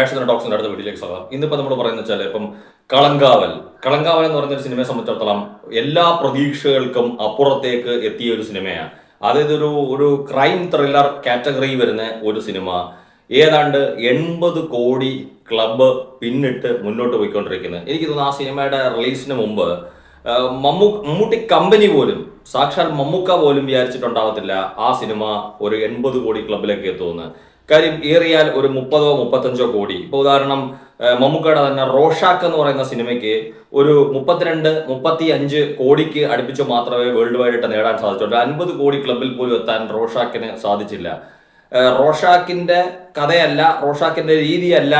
Fashion ടോക്സിന്റെ അടുത്ത വീട്ടിലേക്ക് സ്വാഗതം. ഇന്നിപ്പോ നമ്മൾ പറയുന്നത് വെച്ചാൽ ഇപ്പം കളങ്കാവൽ. കളങ്കാവൽ എന്ന് പറയുന്ന ഒരു സിനിമയെ സംബന്ധിച്ചിടത്തോളം എല്ലാ പ്രതീക്ഷകൾക്കും അപ്പുറത്തേക്ക് എത്തിയ ഒരു സിനിമയാണ്. അതായത് ഒരു ഒരു ക്രൈം ത്രില്ലർ കാറ്റഗറി വരുന്ന ഒരു സിനിമ. ഏതാണ്ട് എൺപത് കോടി ക്ലബ്ബ് പിന്നിട്ട് മുന്നോട്ട് പോയിക്കൊണ്ടിരിക്കുന്നത് എനിക്ക് തോന്നുന്നു ആ സിനിമയുടെ റിലീസിന് മുമ്പ് മമ്മൂ മമ്മൂട്ടി കമ്പനി പോലും സാക്ഷാൽ മമ്മൂക്ക പോലും വിചാരിച്ചിട്ടുണ്ടാവത്തില്ല ആ സിനിമ ഒരു എൺപത് കോടി ക്ലബിലേക്ക് എത്തുമെന്ന്. കാര്യം ഏറിയാൽ ഒരു മുപ്പതോ മുപ്പത്തഞ്ചോ കോടി. ഇപ്പൊ ഉദാഹരണം മമ്മൂക്കയുടെ തന്നെ റോഷാക്ക് എന്ന് പറയുന്ന സിനിമയ്ക്ക് ഒരു മുപ്പത്തിരണ്ട് മുപ്പത്തി അഞ്ച് കോടിക്ക് അടുപ്പിച്ച് മാത്രമേ വേൾഡ് വൈഡ് ആയിട്ട് നേടാൻ സാധിച്ചുള്ളൂ. അൻപത് കോടി ക്ലബിൽ പോലും എത്താൻ റോഷാക്കിന് സാധിച്ചില്ല. റോഷാക്കിന്റെ കഥയല്ല റോഷാക്കിന്റെ രീതിയല്ല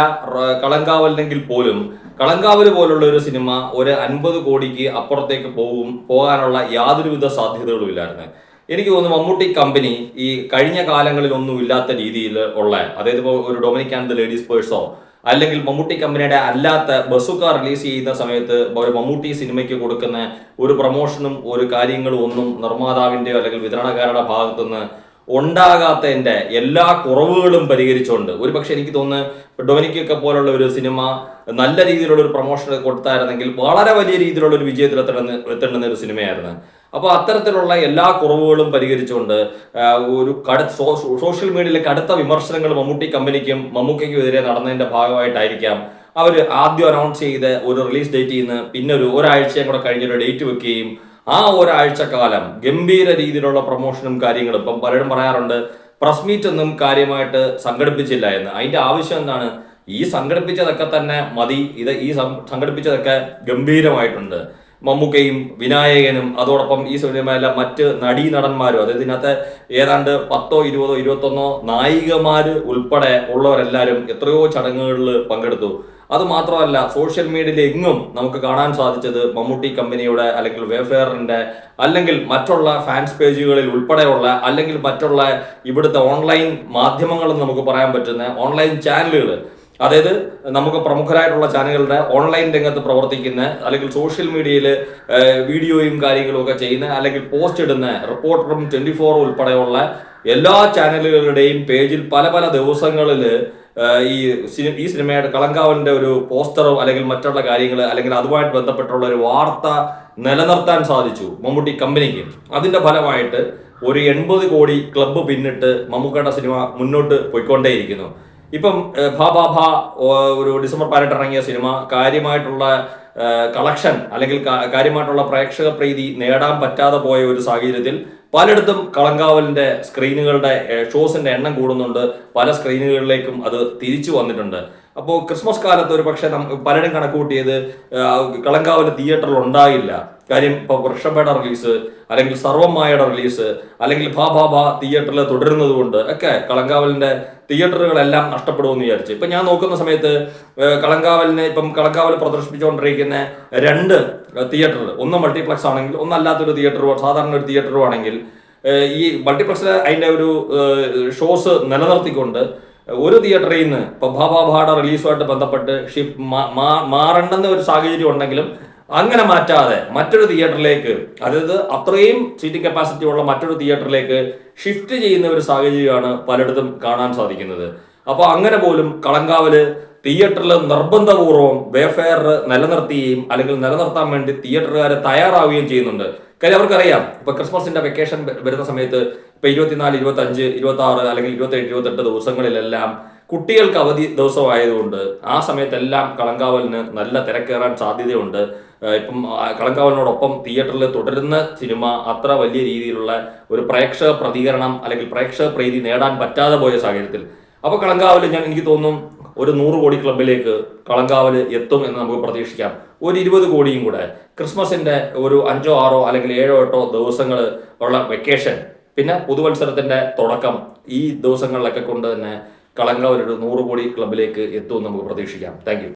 കളങ്കാവലിനെങ്കിൽ പോലും കളങ്കാവൽ പോലുള്ള ഒരു സിനിമ ഒരു അൻപത് കോടിക്ക് അപ്പുറത്തേക്ക് പോകും പോകാനുള്ള യാതൊരുവിധ സാധ്യതകളും ഇല്ലായിരുന്നു. എനിക്ക് തോന്നുന്നു മമ്മൂട്ടി കമ്പനി ഈ കഴിഞ്ഞ കാലങ്ങളിൽ ഒന്നും ഇല്ലാത്ത രീതിയിൽ ഉള്ള അതായത് ഇപ്പോൾ ഒരു ഡൊമിനിക് ആൻഡ് ദ ലേഡീസ് പേഴ്സോ അല്ലെങ്കിൽ മമ്മൂട്ടി കമ്പനിയുടെ അല്ലാത്ത ബസുക്ക റിലീസ് ചെയ്യുന്ന സമയത്ത് ഒരു മമ്മൂട്ടി സിനിമയ്ക്ക് കൊടുക്കുന്ന ഒരു പ്രൊമോഷനും ഒരു കാര്യങ്ങളും ഒന്നും നിർമ്മാതാവിന്റെയോ അല്ലെങ്കിൽ വിതരണക്കാരുടെ ഭാഗത്തുനിന്ന് ഉണ്ടാകാത്തതിന്റെ എല്ലാ കുറവുകളും പരിഹരിച്ചുകൊണ്ട്. ഒരു പക്ഷെ എനിക്ക് തോന്നുന്നു ഡൊമിനിക്കൊക്കെ പോലുള്ള ഒരു സിനിമ നല്ല രീതിയിലുള്ള ഒരു പ്രൊമോഷൻ കൊടുത്തായിരുന്നെങ്കിൽ വളരെ വലിയ രീതിയിലുള്ള ഒരു വിജയത്തിൽ എത്തേണ്ടുന്ന ഒരു സിനിമയായിരുന്നു അപ്പോൾ അത്തരത്തിലുള്ള എല്ലാ കുറവുകളും പരിഹരിച്ചുകൊണ്ട് ഒരു കട സോഷ്യൽ മീഡിയയിലെ കടുത്ത വിമർശനങ്ങൾ മമ്മൂട്ടി കമ്പനിക്കും മമ്മൂക്കയ്ക്കും എതിരെ നടന്നതിന്റെ ഭാഗമായിട്ടായിരിക്കാം. അവർ ആദ്യം അനൗൺസ് ചെയ്ത് ഒരു റിലീസ് ഡേറ്റിൽ നിന്ന് പിന്നെ ഒരു ഒരാഴ്ചയും കൂടെ കഴിഞ്ഞൊരു ഡേറ്റ് വെക്കുകയും ആ ഒരാഴ്ച കാലം ഗംഭീര രീതിയിലുള്ള പ്രൊമോഷനും കാര്യങ്ങളും ഇപ്പം പലരും പറയാറുണ്ട് പ്രസ് മീറ്റ് ഒന്നും കാര്യമായിട്ട് സംഘടിപ്പിച്ചില്ല എന്ന്. അതിന്റെ ആവശ്യം എന്താണ്? ഈ സംഘടിപ്പിച്ചതൊക്കെ തന്നെ മതി. ഇത് ഈ സംഘടിപ്പിച്ചതൊക്കെ ഗംഭീരമായിട്ടുണ്ട്. മമ്മൂക്കയും വിനായകനും അതോടൊപ്പം ഈ സിനിമയിലെ മറ്റ് നടീ നടന്മാരും അതായത് ഇതിനകത്ത് ഏതാണ്ട് പത്തോ ഇരുപതോ ഇരുപത്തൊന്നോ നായികമാര് ഉൾപ്പെടെ ഉള്ളവരെല്ലാവരും എത്രയോ ചടങ്ങുകളിൽ പങ്കെടുത്തു. അത് മാത്രമല്ല സോഷ്യൽ മീഡിയയിൽ എങ്ങും നമുക്ക് കാണാൻ സാധിച്ചത് മമ്മൂട്ടി കമ്പനിയുടെ അല്ലെങ്കിൽ വേഫെയറിന്റെ അല്ലെങ്കിൽ മറ്റുള്ള ഫാൻസ് പേജുകളിൽ ഉൾപ്പെടെയുള്ള അല്ലെങ്കിൽ മറ്റുള്ള ഇവിടുത്തെ ഓൺലൈൻ മാധ്യമങ്ങളെന്ന് നമുക്ക് പറയാൻ പറ്റുന്ന ഓൺലൈൻ ചാനലുകൾ അതായത് നമുക്ക് പ്രമുഖരായിട്ടുള്ള ചാനലുകളുടെ ഓൺലൈൻ രംഗത്ത് പ്രവർത്തിക്കുന്ന അല്ലെങ്കിൽ സോഷ്യൽ മീഡിയയിൽ വീഡിയോയും കാര്യങ്ങളും ഒക്കെ ചെയ്യുന്ന അല്ലെങ്കിൽ പോസ്റ്റ് ഇടുന്ന റിപ്പോർട്ടറും ട്വന്റി ഫോർ ഉൾപ്പെടെയുള്ള എല്ലാ ചാനലുകളുടെയും പേജിൽ പല പല ദിവസങ്ങളിൽ ഈ സിനി ഈ സിനിമയുടെ കളങ്കാവലിന്റെ ഒരു പോസ്റ്ററോ അല്ലെങ്കിൽ മറ്റുള്ള കാര്യങ്ങൾ അല്ലെങ്കിൽ അതുമായിട്ട് ബന്ധപ്പെട്ടുള്ള ഒരു വാർത്ത നിലനിർത്താൻ സാധിച്ചു മമ്മൂട്ടി കമ്പനിക്ക് അതിന്റെ ഫലമായിട്ട് ഒരു എൺപത് കോടി ക്ലബ്ബ് പിന്നിട്ട് മമ്മൂക്കയുടെ സിനിമ മുന്നോട്ട് പോയിക്കൊണ്ടേയിരിക്കുന്നു. ഇപ്പം ഭാ ഭാ ഭാ ഒരു ഡിസംബർ പതിനെട്ട് ഇറങ്ങിയ സിനിമ കാര്യമായിട്ടുള്ള കളക്ഷൻ അല്ലെങ്കിൽ കാര്യമായിട്ടുള്ള പ്രേക്ഷക പ്രീതി നേടാൻ പറ്റാതെ പോയ ഒരു സാഹചര്യത്തിൽ പലയിടത്തും കളങ്കാവലിന്റെ സ്ക്രീനുകളുടെ ഷോസിന്റെ എണ്ണം കൂടുന്നുണ്ട്. പല സ്ക്രീനുകളിലേക്കും അത് തിരിച്ചു വന്നിട്ടുണ്ട്. അപ്പോൾ ക്രിസ്മസ് കാലത്ത് ഒരു പക്ഷേ പലരും കണക്കുകൂട്ടിയത് കളങ്കാവിലെ തിയേറ്ററിൽ ഉണ്ടായില്ല കാര്യം ഇപ്പോൾ വൃഷഭയുടെ റിലീസ് അല്ലെങ്കിൽ സർവമായയുടെ റിലീസ് അല്ലെങ്കിൽ ഭാ ഭാ ഭാ തിയേറ്ററിൽ തുടരുന്നത് കൊണ്ട് ഒക്കെ കളങ്കാവലിന്റെ തിയേറ്ററുകളെല്ലാം നഷ്ടപ്പെടുമെന്ന് വിചാരിച്ചു. ഇപ്പൊ ഞാൻ നോക്കുന്ന സമയത്ത് കളങ്കാവലിനെ ഇപ്പം കളങ്കാവൽ പ്രദർശിപ്പിച്ചുകൊണ്ടിരിക്കുന്ന രണ്ട് തിയേറ്ററുകൾ. ഒന്ന് മൾട്ടിപ്ലക്സ് ആണെങ്കിൽ ഒന്നല്ലാത്തൊരു തിയേറ്ററോ സാധാരണ ഒരു തിയേറ്ററോ ആണെങ്കിൽ ഈ മൾട്ടിപ്ലക്സിൽ അതിന്റെ ഒരു ഷോസ് നിലനിർത്തിക്കൊണ്ട് ഒരു തിയേറ്ററിൽ നിന്ന് ഇപ്പൊ ഭാഭാഭായുടെ റിലീസുമായിട്ട് ബന്ധപ്പെട്ട് ഷിഫ്റ്റ് മാറേണ്ടെന്ന ഒരു സാഹചര്യം ഉണ്ടെങ്കിലും അങ്ങനെ മാറ്റാതെ മറ്റൊരു തിയേറ്ററിലേക്ക് അതായത് അത്രയും സീറ്റിംഗ് കപ്പാസിറ്റി ഉള്ള മറ്റൊരു തിയേറ്ററിലേക്ക് ഷിഫ്റ്റ് ചെയ്യുന്ന ഒരു സാഹചര്യമാണ് പലയിടത്തും കാണാൻ സാധിക്കുന്നത്. അപ്പോൾ അങ്ങനെ പോലും കളങ്കാവൽ തിയേറ്ററിൽ നിർബന്ധപൂർവം വേഫെയർ നിലനിർത്തുകയും അല്ലെങ്കിൽ നിലനിർത്താൻ വേണ്ടി തിയേറ്ററുകാരെ തയ്യാറാവുകയും ചെയ്യുന്നുണ്ട്. കാര്യം അവർക്കറിയാം ഇപ്പൊ ക്രിസ്മസിന്റെ വെക്കേഷൻ വരുന്ന സമയത്ത് ഇപ്പൊ ഇരുപത്തിനാല് ഇരുപത്തി അഞ്ച് ഇരുപത്തി ആറ് അല്ലെങ്കിൽ ഇരുപത്തി ഏഴ് ഇരുപത്തെട്ട് ദിവസങ്ങളിലെല്ലാം കുട്ടികൾക്ക് അവധി ദിവസമായതുകൊണ്ട് ആ സമയത്തെല്ലാം കളങ്കാവലിന് നല്ല തിരക്കേറാൻ സാധ്യതയുണ്ട്. ഇപ്പം കളങ്കാവലിനോടൊപ്പം തിയേറ്ററിൽ തുടരുന്ന സിനിമ അത്ര വലിയ രീതിയിലുള്ള ഒരു പ്രേക്ഷക പ്രതികരണം അല്ലെങ്കിൽ പ്രേക്ഷക പ്രീതി നേടാൻ പറ്റാതെ പോയ സാഹചര്യത്തിൽ അപ്പൊ കളങ്കാവൽ ഞാൻ എനിക്ക് തോന്നും ഒരു നൂറ് കോടി ക്ലബിലേക്ക് കളങ്കാവൽ എത്തും എന്ന് നമുക്ക് പ്രതീക്ഷിക്കാം. ഒരു ഇരുപത് കോടിയും കൂടെ. ക്രിസ്മസിന്റെ ഒരു അഞ്ചോ ആറോ അല്ലെങ്കിൽ ഏഴോ എട്ടോ ദിവസങ്ങൾ ഉള്ള വെക്കേഷൻ പിന്നെ പുതുവത്സരത്തിന്റെ തുടക്കം ഈ ദിവസങ്ങളിലൊക്കെ കൊണ്ട് തന്നെ കളങ്കാവൽ ഒരു നൂറ് കോടി ക്ലബിലേക്ക് എത്തുമെന്ന് നമുക്ക് പ്രതീക്ഷിക്കാം. താങ്ക്